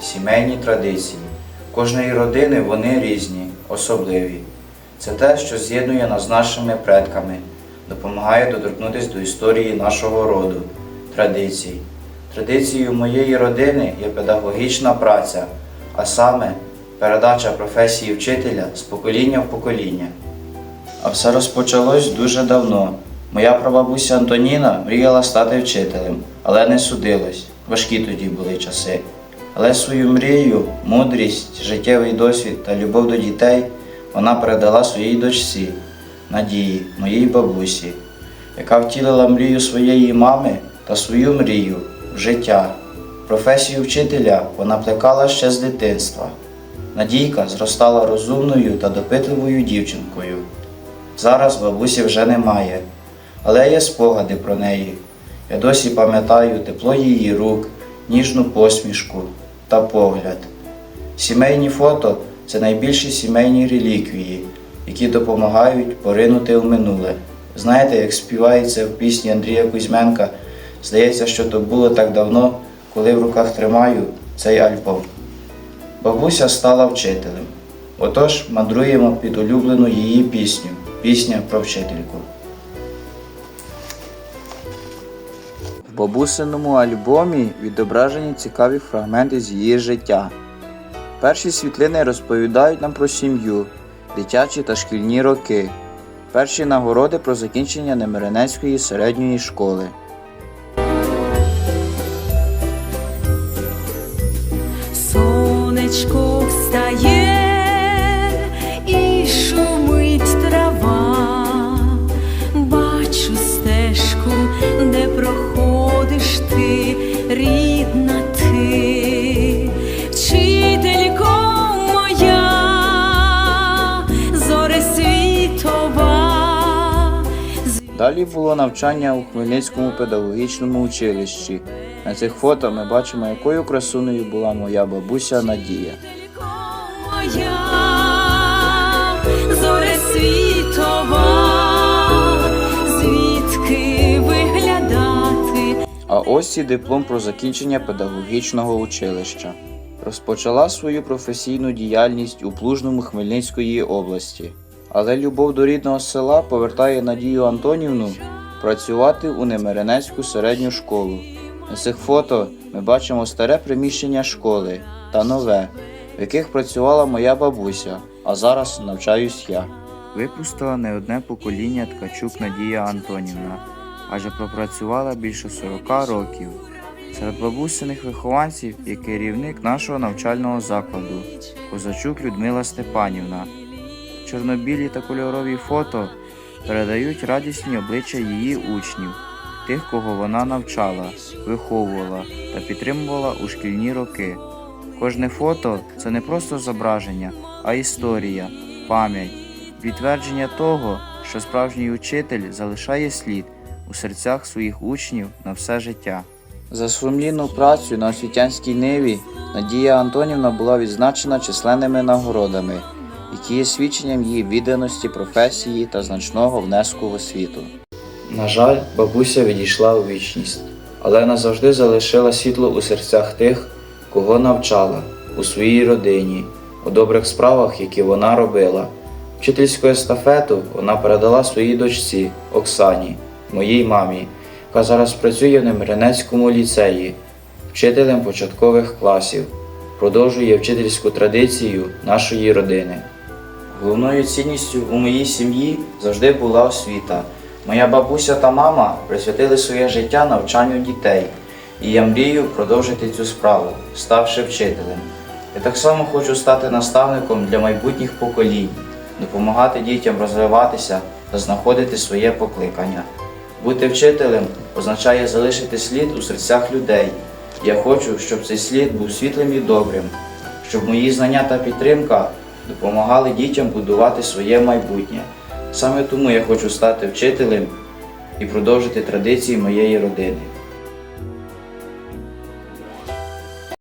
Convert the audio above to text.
сімейні традиції. Кожної родини вони різні, особливі. Це те, що з'єднує нас з нашими предками, допомагає доторкнутися до історії нашого роду, традицій. Традицією моєї родини є педагогічна праця, а саме передача професії вчителя з покоління в покоління. А все розпочалось дуже давно. Моя прабабуся Антоніна мріяла стати вчителем, але не судилось. Важкі тоді були часи. Але свою мрію, мудрість, життєвий досвід та любов до дітей вона передала своїй дочці, Надії, моїй бабусі, яка втілила мрію своєї мами та свою мрію в життя. Професію вчителя вона плекала ще з дитинства. Надійка зростала розумною та допитливою дівчинкою. Зараз бабусі вже немає, але є спогади про неї. Я досі пам'ятаю тепло її рук, ніжну посмішку та погляд. Сімейні фото це найбільші сімейні реліквії, які допомагають поринути в минуле. Знаєте, як співається в пісні Андрія Кузьменка, здається, що то було так давно, коли в руках тримаю цей альбом. Бабуся стала вчителем. Отож, мандруємо під улюблену її пісню пісня про вчительку. Бабусиному альбомі відображені цікаві фрагменти з її життя. Перші світлини розповідають нам про сім'ю, дитячі та шкільні роки, перші нагороди про закінчення Немиренецької середньої школи. Далі було навчання у Хмельницькому педагогічному училищі. На цих фото ми бачимо, якою красунею була моя бабуся Надія. Зоре світова, звідки виглядати? А ось і диплом про закінчення педагогічного училища. Розпочала свою професійну діяльність у Плужному Хмельницької області. Але любов до рідного села повертає Надію Антонівну працювати у Немирянецьку середню школу. На цих фото ми бачимо старе приміщення школи та нове, в яких працювала моя бабуся, а зараз навчаюсь я. Випустила не одне покоління ткачук Надія Антонівна, адже пропрацювала більше 40 років. Серед бабусиних вихованців є керівник нашого навчального закладу Козачук Людмила Степанівна. Чорнобілі та кольорові фото передають радісні обличчя її учнів, тих, кого вона навчала, виховувала та підтримувала у шкільні роки. Кожне фото це не просто зображення, а історія, пам'ять, підтвердження того, що справжній учитель залишає слід у серцях своїх учнів на все життя. За сумлінну працю на освітянській ниві Надія Антонівна була відзначена численними нагородами, які є свідченням її відданості професії та значного внеску в освіту. На жаль, бабуся відійшла у вічність, але назавжди залишила світло у серцях тих, кого навчала у своїй родині, у добрих справах, які вона робила. Вчительську естафету вона передала своїй дочці Оксані, моїй мамі, яка зараз працює в Немирянецькому ліцеї, вчителем початкових класів, продовжує вчительську традицію нашої родини. Головною цінністю у моїй сім'ї завжди була освіта. Моя бабуся та мама присвятили своє життя навчанню дітей, і я мрію продовжити цю справу, ставши вчителем. Я так само хочу стати наставником для майбутніх поколінь, допомагати дітям розвиватися та знаходити своє покликання. Бути вчителем означає залишити слід у серцях людей. Я хочу, щоб цей слід був світлим і добрим, щоб мої знання та підтримка допомагали дітям будувати своє майбутнє. Саме тому я хочу стати вчителем і продовжити традиції моєї родини.